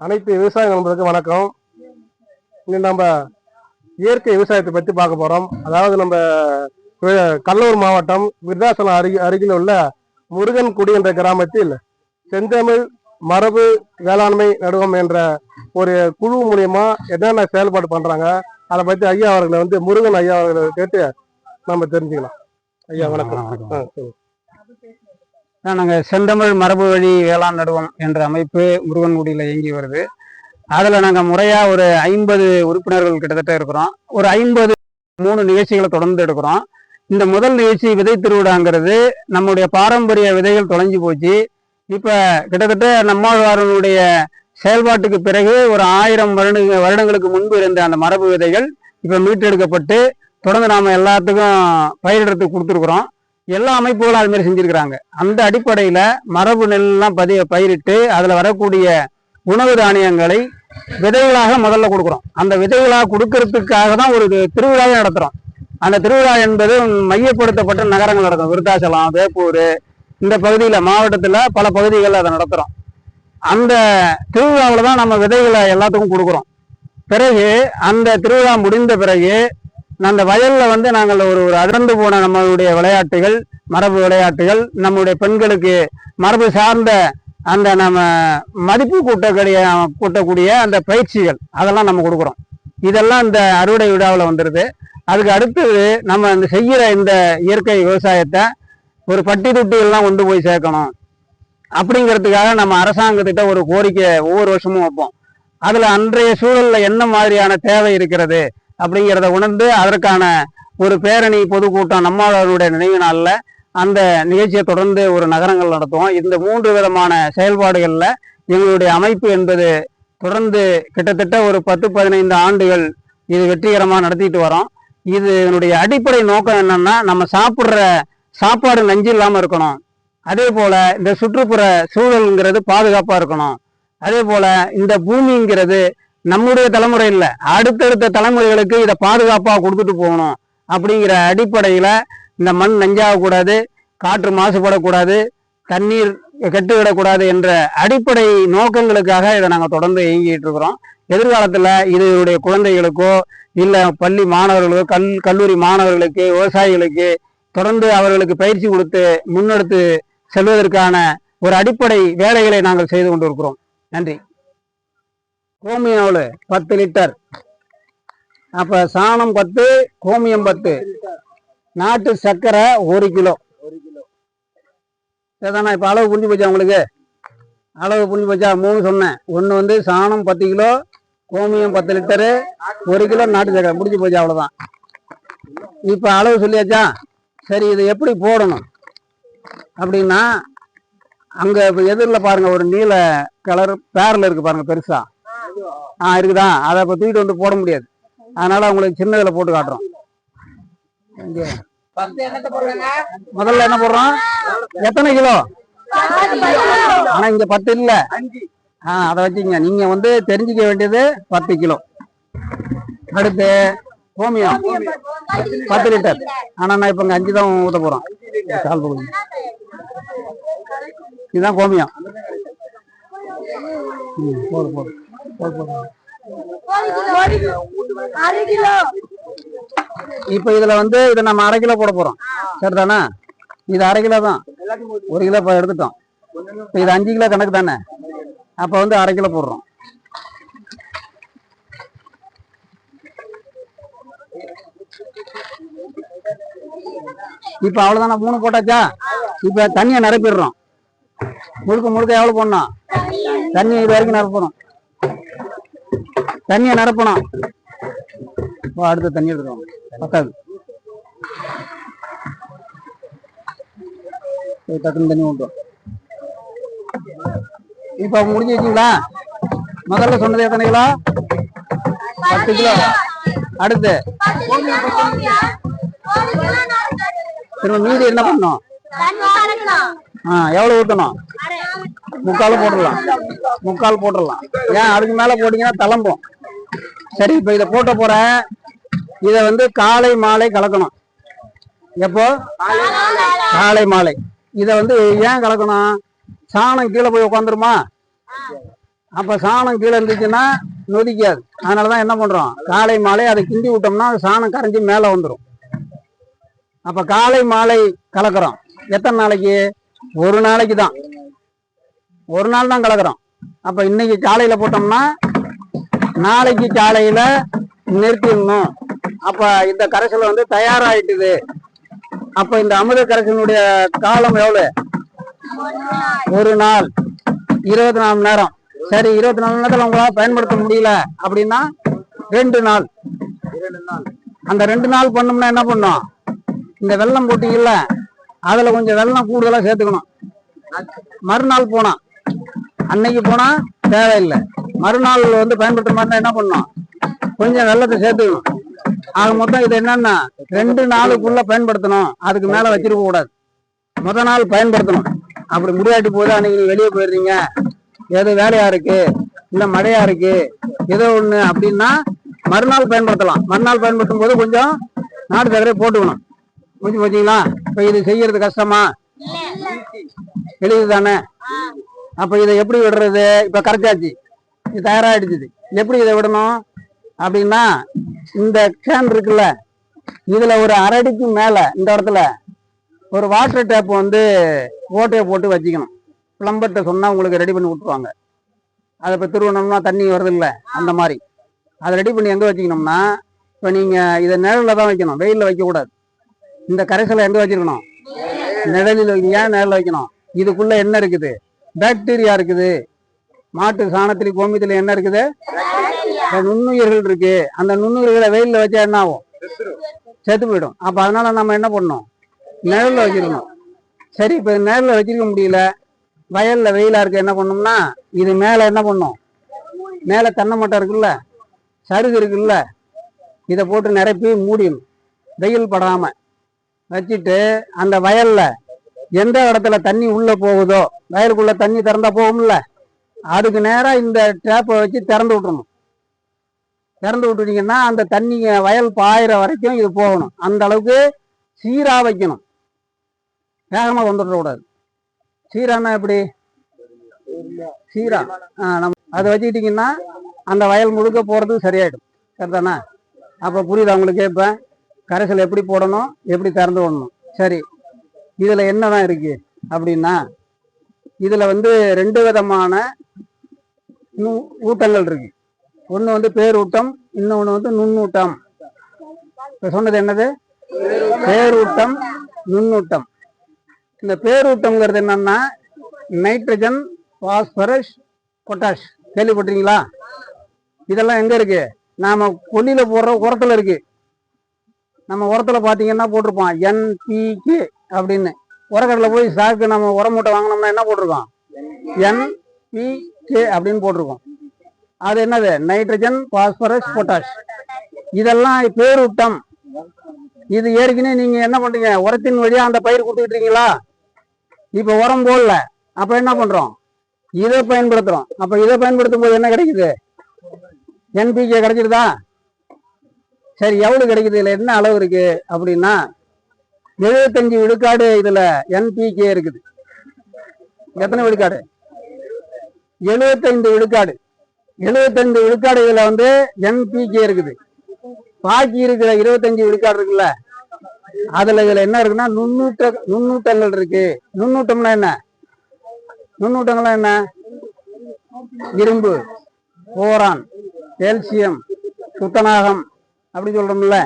அனைத்து விவசாய நண்பர்களுக்கும் வணக்கம். இன்னைக்கு நம்ம இயற்கை விவசாயத்தை பற்றி பார்க்க போகிறோம் அதாவது நம்ம கடலூர் மாவட்டம் விருதாசலம் அருகி அருகில் உள்ள முருகன்குடி என்ற கிராமத்தில் செந்தமிழ் மரபு வேளாண்மை நடுவம் என்ற ஒரு குழு மூலியமா என்னென்ன செயல்பாடு பண்றாங்க அதை பத்தி ஐயா அவர்களை வந்து முருகன் ஐயா அவர்களை கேட்டு நம்ம தெரிஞ்சுக்கலாம். ஐயா வணக்கம். ஆ, சொல்லுங்க. நாங்கள் செந்தமிழ் மரபு வழி வேளாண் நடுவம் என்ற அமைப்பு முருகன்குடியில் இயங்கி வருது. அதில் நாங்கள் முறையாக ஒரு ஐம்பது உறுப்பினர்கள் கிட்டத்தட்ட இருக்கிறோம். ஒரு ஐம்பது மூணு நிகழ்ச்சிகளை தொடர்ந்து எடுக்கிறோம். இந்த முதல் நிகழ்ச்சி விதை திருவிழாங்கிறது நம்முடைய பாரம்பரிய விதைகள் தொலைஞ்சு போச்சு. இப்போ கிட்டத்தட்ட நம்மாழ்வாரனுடைய செயல்பாட்டுக்கு பிறகு ஒரு ஆயிரம் வருட வருடங்களுக்கு முன்பு இருந்த அந்த மரபு விதைகள் இப்போ மீட்டெடுக்கப்பட்டு தொடர்ந்து நாம் எல்லாத்துக்கும் பயிரிடத்துக்கு கொடுத்துருக்குறோம். எல்லா அமைப்புகளும் அது மாதிரி அந்த அடிப்படையில் மரபு நெல்லாம் பதி பயிரிட்டு அதில் வரக்கூடிய உணவு தானியங்களை விதைகளாக முதல்ல கொடுக்குறோம். அந்த விதைகளாக கொடுக்கறதுக்காக தான் ஒரு திருவிழாவே நடத்துகிறோம் அந்த திருவிழா என்பது மையப்படுத்தப்பட்ட நகரங்கள் நடக்கும் விருத்தாச்சலம் வேப்பூர் இந்த பகுதியில் மாவட்டத்தில் பல பகுதிகளில் அதை நடத்துகிறோம் அந்த திருவிழாவில் தான் நம்ம விதைகளை எல்லாத்துக்கும் கொடுக்குறோம். பிறகு அந்த திருவிழா முடிந்த பிறகு அந்த வயலில் வந்து நாங்கள் ஒரு ஒரு அடர்ந்து போன நம்மளுடைய விளையாட்டுகள் மரபு விளையாட்டுகள் நம்முடைய பெண்களுக்கு மரபு சார்ந்த அந்த நம்ம மதிப்பு கூட்டக்கூடிய கூட்டக்கூடிய அந்த பயிற்சிகள் அதெல்லாம் நம்ம கொடுக்குறோம். இதெல்லாம் இந்த அறுவடை விழாவில் வந்துடுது அதுக்கு அடுத்தது நம்ம இந்த செய்கிற இந்த இயற்கை விவசாயத்தை ஒரு பட்டி தொட்டிகள்லாம் கொண்டு போய் சேர்க்கணும். அப்படிங்கிறதுக்காக நம்ம அரசாங்கத்திட்ட ஒரு கோரிக்கை ஒவ்வொரு வருஷமும் வைப்போம். அதில் அன்றைய சூழலில் என்ன மாதிரியான தேவை இருக்கிறது? அப்படிங்கிறத உணர்ந்து அதற்கான ஒரு பேரணி பொதுக்கூட்டம் நம்மளுடைய நினைவு நாளில் அந்த நிகழ்ச்சியை தொடர்ந்து ஒரு நகரங்கள் நடத்துவோம். இந்த மூன்று விதமான செயல்பாடுகளில் எங்களுடைய அமைப்பு என்பது தொடர்ந்து கிட்டத்தட்ட ஒரு பத்து பதினைந்து ஆண்டுகள் இது வெற்றிகரமாக நடத்திட்டு வரோம். இது இதனுடைய அடிப்படை நோக்கம் என்னன்னா நம்ம சாப்பிட்ற சாப்பாடு நஞ்சு இல்லாமல் இருக்கணும். அதே போல இந்த சுற்றுப்புற சூழல்ங்கிறது பாதுகாப்பாக இருக்கணும். அதே போல இந்த பூமிங்கிறது நம்முடைய தலைமுறை இல்லை. அடுத்தடுத்த தலைமுறைகளுக்கு இதை பாதுகாப்பாக கொடுத்துட்டு போகணும். அப்படிங்கிற அடிப்படையில் இந்த மண் நஞ்சாகக்கூடாது காற்று மாசுபடக்கூடாது தண்ணீர் கெட்டுவிடக்கூடாது என்ற அடிப்படை நோக்கங்களுக்காக இதை நாங்கள் தொடர்ந்து இயங்கிட்டு இருக்கிறோம். எதிர்காலத்தில் இதனுடைய குழந்தைகளுக்கோ இல்லை பள்ளி மாணவர்களுக்கோ கல் கல்லூரி மாணவர்களுக்கு விவசாயிகளுக்கு தொடர்ந்து அவர்களுக்கு பயிற்சி கொடுத்து முன்னெடுத்து செல்வதற்கான ஒரு அடிப்படை வேலைகளை நாங்கள் செய்து கொண்டிருக்கிறோம். நன்றி. கோமியம் பத்து லிட்டர். அப்போ சாணம் பத்து கோமியம் பத்து. நாட்டு சர்க்கரை ஒரு கிலோ. சரிதானா இப்போ அளவு புரிஞ்சு போச்சா உங்களுக்கு? அளவு புரிஞ்சு போச்சா? மூணு சொன்னேன். ஒன்று வந்து சாணம் பத்து கிலோ கோமியம் பத்து லிட்டரு ஒரு கிலோ நாட்டு சர்க்கரை. முடிஞ்சு போச்சு அவ்வளோதான் இப்போ அளவு சொல்லியாச்சா? சரி இதை எப்படி போடணும்? அப்படின்னா அங்கே எதிரில் பாருங்கள் ஒரு நீல கலர் பேரில் இருக்குது பாருங்கள் பெருசாக ஆ இருக்குதா? அதை இப்போ தூக்கிட்டு வந்து போட முடியாது. அதனால உங்களுக்கு சின்னதில் போட்டு காட்டுறோம். முதல்ல என்ன போடுறோம்? எத்தனை கிலோ? ஆனா இங்க பத்து இல்ல. ஆ அதை வச்சுங்க நீங்க வந்து தெரிஞ்சுக்க வேண்டியது பத்து கிலோ. அடுத்து கோமியம் பத்து லிட்டர். ஆனா நான் இப்ப இங்க அஞ்சு தான் ஊத்த போறோம். கால் பகுதி. இதுதான் கோமியம் ம், போதும் போதும் இப்ப கிலோ இப்போ இதுல வந்து இதை நம்ம அரை கிலோ போட போறோம். சரிதானா? இது அரை கிலோ தான். ஒரு கிலோ இப்போ எடுத்துட்டோம். இப்போ இது அஞ்சு கிலோ கணக்கு தானே? அப்போ வந்து அரை கிலோ போடுறோம். இப்போ அவ்வளோதானே மூணு போட்டாச்சா? இப்போ தண்ணியை நிரப்பிடுறோம். முழுக்க முழுக்க எவ்வளோ போடணும்? தண்ணி இது வரைக்கும் நிரப்புறோம் தண்ணியை நிரப்பணும். இப்போ அடுத்த தண்ணி எடுத்துக்கோங்க பத்தாது டக்குன்னு தண்ணி விட்டுரும் இப்போ முடிஞ்சு வச்சுங்களா? முதல்ல சொன்னது எத்தனை கிலோ பத்து கிலோ. அடுத்து. திரும்ப மீதி என்ன பண்ணணும்? ஆ எவ்வளோ ஊற்றணும் முக்கால் போட்டுடலாம். முக்கால் போட்டுடலாம். ஏன் அதுக்கு மேலே போட்டிங்கன்னா தளம்பும். சரி இப்போ இதை போட்ட போற இதை வந்து காலை மாலை கலக்கணும். எப்போ? காலை மாலை. இதை வந்து ஏன் கலக்கணும்? சாணம் கீழே போய் உட்காந்துருமா அப்ப சாணம் கீழே இருந்துச்சுன்னா நொதிக்காது. அதனாலதான் என்ன பண்றோம்? காலை மாலை அதை கிண்டி விட்டோம்னா சாணம் கரைஞ்சி மேல வந்துடும் அப்ப காலை மாலை கலக்கிறோம். எத்தனை நாளைக்கு? ஒரு நாளைக்கு தான். ஒரு நாள் தான் கலக்கிறோம். அப்ப இன்னைக்கு காலையில போட்டோம்னா நாளைக்கு காலையில நிறுத்திடணும். அப்ப இந்த கரைசல் வந்து தயாராயிட்டுது. அப்ப இந்த அமிர்த கரைசலுடைய காலம் எவ்வளவு? ஒரு நாள். இருபத்தி நாலு மணி நேரம். சரி இருபத்தி நாலு நேரத்தில் நேரத்துல பயன்படுத்த முடியல அப்படின்னா ரெண்டு நாள். அந்த ரெண்டு நாள் பண்ணோம்னா என்ன பண்ணும்? இந்த வெள்ளம் போட்டீங்கல்ல அதுல கொஞ்சம் வெள்ளம் கூடுதலா சேர்த்துக்கணும். மறுநாள் போனா அன்னைக்கு போனா தேவையில்லை. மறுநாள் வந்து பயன்படுத்துற மாதிரி என்ன பண்ணணும்? கொஞ்சம் வெள்ளத்தை சேர்த்துக்கணும். ஆக மொத்தம் இது என்னன்னா ரெண்டு நாளுக்குள்ள பயன்படுத்தணும். அதுக்கு மேல வச்சிருக்க கூடாது. முத நாள் பயன்படுத்தணும். அப்படி முடியாட்டி போது அன்னைக்கு வெளியே போயிடுறீங்க. ஏதோ வேலையா இருக்கு இல்ல மழையா இருக்கு ஏதோ ஒண்ணு அப்படின்னா மறுநாள் பயன்படுத்தலாம். மறுநாள் பயன்படுத்தும் போது கொஞ்சம் நாட்டு சர்க்கரை போட்டுக்கணும். முடிஞ்சு போச்சீங்களா? இப்ப இது செய்யறது கஷ்டமா? எளிது தானே அப்ப இதை எப்படி விடுறது? இப்ப கரைச்சாச்சு. இது தயாராகிடுச்சு எப்படி இதை விடணும்? அப்படின்னா இந்த கேன் இருக்குல்ல இதுல ஒரு அரடிக்கு மேல இந்த இடத்துல ஒரு வாட்டர் டேப் வந்து ஓட்டையை போட்டு வச்சுக்கணும். பிளம்பர்கிட்ட சொன்னால் உங்களுக்கு ரெடி பண்ணி விட்டுருவாங்க அதை இப்போ திருவண்ணம்னா தண்ணி வருது இல்லை அந்த மாதிரி. அதை ரெடி பண்ணி எங்கே வச்சுக்கணும்னா இப்போ நீங்கள் இதை நிழலில் தான் வைக்கணும். வெயிலில் வைக்கக்கூடாது இந்த கரைசலை எங்கே வச்சிருக்கணும்? நிழலில் ஏன் நிழலில் வைக்கணும்? இதுக்குள்ளே என்ன இருக்குது? பாக்டீரியா இருக்குது. மாட்டு சாணத்திலையும் கோமியத்துல என்ன இருக்குது? நுண்ணுயிர்கள் இருக்கு. அந்த நுண்ணுயிர்களை வெயிலில் வச்சா என்ன ஆகும்? செத்து போயிடும். அப்ப அதனால நம்ம என்ன பண்ணணும்? நிழல்ல வச்சிருக்கணும். சரி இப்ப நிழல்ல வச்சிருக்க முடியல. வயல்ல வெயிலா இருக்கு என்ன பண்ணோம்னா இது மேல என்ன பண்ணும் மேல தென்னை மட்டை இருக்குல்ல? சருகு இருக்குல்ல? இதை போட்டு நிரப்பி மூடியும் வெயில் படாம. வச்சுட்டு அந்த வயல்ல எந்த இடத்துல தண்ணி உள்ள போகுதோ வயலுக்குள்ள தண்ணி திறந்தா போகும்ல? அதுக்கு நேராக இந்த டேப்பை வச்சு திறந்து விட்டுறணும். திறந்து விட்டுட்டீங்கன்னா அந்த தண்ணி வயல் பாயிற வரைக்கும் இது போகணும். அந்த அளவுக்கு சீரா வைக்கணும். வேகமாக வந்துடக்கூடாது சீரானா எப்படி? சீரா. ஆ, நம்ம அதை வச்சுக்கிட்டிங்கன்னா அந்த வயல் முழுக்க போகிறது சரியாயிடும். சரிதானா? அப்போ புரியுதா அவங்களுக்கு இப்போ கரைசல் எப்படி போடணும்? எப்படி திறந்து விடணும்? சரி. இதில் என்னதான் இருக்குது அப்படின்னா இதுல வந்து ரெண்டு விதமான நூ- ஊட்டங்கள் இருக்கு. ஒன்று வந்து பேரூட்டம் இன்னொன்று வந்து நுண்ணூட்டம். இப்போ சொன்னது என்னது? பேரூட்டம் நுண்ணூட்டம். இந்த பேரூட்டம்ங்கிறது என்னன்னா நைட்ரஜன் பாஸ்பரஸ் பொட்டாஷ். கேள்விப்பட்டிருக்கீங்களா? இதெல்லாம் எங்கே இருக்கு? நாம் கொல்லியில் போடுற உரத்தில் இருக்கு. நம்ம உரத்தில் பார்த்தீங்கன்னா போட்டிருப்போம் என்பிகே அப்படின்னு. உரக்கடையில் போய் சாக்கு நம்ம உரம் மூட்டை வாங்கினோம்னா என்ன போட்டிருக்கோம்? என்பிகே அப்படின்னு போட்டிருக்கோம். அது என்னது? நைட்ரஜன் பாஸ்பரஸ் பொட்டாஷ் இதெல்லாம் பேரூட்டம். இது ஏற்கனவே நீங்க என்ன பண்றீங்க? உரத்தின் வழியா அந்த பயிர் கொடுத்துக்கிட்டீங்களா? இப்போ இப்ப உரம் போடல. அப்ப என்ன பண்றோம்? இதை பயன்படுத்துறோம். அப்ப இதை பயன்படுத்தும் போது என்ன கிடைக்குது? என்பிகே கிடைச்சிருதா? சரி எவ்வளவு கிடைக்குது? இதுல என்ன அளவு இருக்கு? அப்படின்னா எழுபத்தஞ்சு விழுக்காடு இதுல என்பிகே இருக்குது. எத்தனை விழுக்காடு? எழுபத்தைந்து விழுக்காடு. எழுபத்தைந்து விழுக்காடு இதுல வந்து என்பிகே இருக்குது. பாக்கி இருக்கிற இருபத்தஞ்சு விழுக்காடு இருக்குல்ல அதுல இதுல என்ன இருக்குன்னா நுண்ணூட்ட நுண்ணூட்டங்கள் இருக்கு. நுண்ணூட்டம்னா என்ன? நுண்ணூட்டங்கள்லாம் என்ன? இரும்பு போரான் கேல்சியம் சுத்தநாகம் அப்படி சொல்றோம்ல.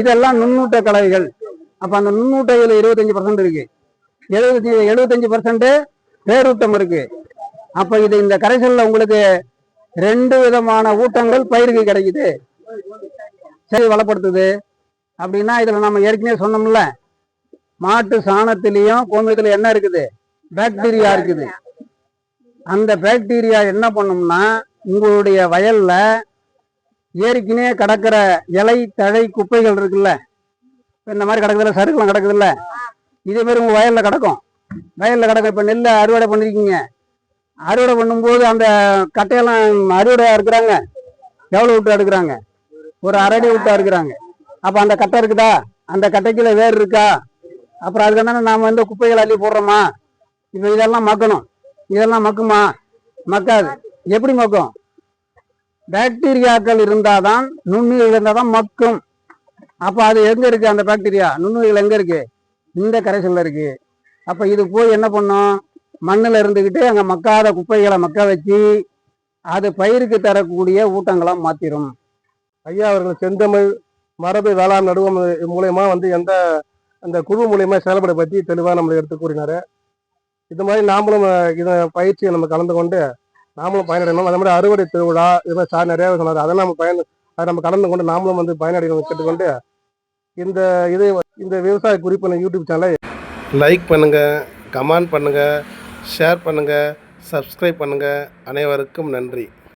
இதெல்லாம் நுண்ணூட்ட கலவைகள். அப்போ அந்த நுண்ணூட்டையில் இருபத்தஞ்சி பர்சன்ட் இருக்கு. எழுபத்தி எழுபத்தஞ்சி பர்சன்ட் பேரூட்டம் இருக்கு. அப்போ இது இந்த கரைசலில் உங்களுக்கு ரெண்டு விதமான ஊட்டங்கள் பயிருக்கு கிடைக்குது. சரி வளப்படுத்துது. அப்படின்னா இதில் நம்ம ஏற்கனவே சொன்னோம்ல மாட்டு சாணத்திலையும் கோமியத்தில் என்ன இருக்குது? பாக்டீரியா இருக்குது. அந்த பாக்டீரியா என்ன பண்ணும்னா உங்களுடைய வயலில் ஏற்கனவே கிடக்கிற இலை தழை குப்பைகள் இருக்குல்ல இந்த மாதிரி கிடக்குதுல்ல சருக்குலாம் கிடக்குதுல்ல? இதே மாதிரி உங்கள் வயலில் கிடக்கும். வயலில் கிடக்கும் இப்போ நெல்லை அறுவடை பண்ணிருக்கீங்க. அறுவடை பண்ணும்போது அந்த கட்டையெல்லாம் அறுவடை இருக்கிறாங்க எவ்வளோ விட்டு எடுக்கிறாங்க ஒரு அரடி விட்டு அறுக்கிறாங்க. அப்போ அந்த கட்டை இருக்குதா? அந்த கட்டைக்குள்ள வேர் இருக்கா? அப்புறம் அதுக்கு தானே நாம் வந்து குப்பைகள் அள்ளி போடுறோமா? இப்போ இதெல்லாம் மக்கணும். இதெல்லாம் மக்குமா? மக்காது. எப்படி மக்கும்? பாக்டீரியாக்கள் இருந்தாதான் நுண்ணுயிர் இருந்தால் தான் மக்கும். அப்போ அது எங்கே இருக்குது அந்த பாக்டீரியா நுண்ணுயிர்கள் எங்கே இருக்குது இந்த கரைசலில் இருக்குது அப்போ இது போய் என்ன பண்ணும்? மண்ணில் இருந்துக்கிட்டு அங்கே மக்காத குப்பைகளை மக்க வச்சு அது பயிருக்கு தரக்கூடிய ஊட்டங்களாக மாற்றிடும் ஐயா அவர்கள் செந்தமிழ் மரபு வேளாண் நடுவம் மூலயமா வந்து எந்த அந்த குழு மூலயமா செயல்பட பற்றி தெளிவாக நம்மளுக்கு எடுத்து கூறினாரு. இது மாதிரி நாமளும் இதை பயிற்சியை நம்ம கலந்து கொண்டு நாமளும் பயனடையணும். அதே மாதிரி அறுவடை திருவிழா இது மாதிரி சார் நிறையாவே சொன்னார். அதை நம்ம பயன் அதை நம்ம கலந்து கொண்டு நாமளும் வந்து பயனடையணும் கேட்டுக்கொண்டு இந்த இதை இந்த விவசாய குறிப்பு யூடியூப் சேனலை லைக் பண்ணுங்கள் கமெண்ட் பண்ணுங்கள் ஷேர் பண்ணுங்கள் சப்ஸ்கிரைப் பண்ணுங்கள் அனைவருக்கும் நன்றி.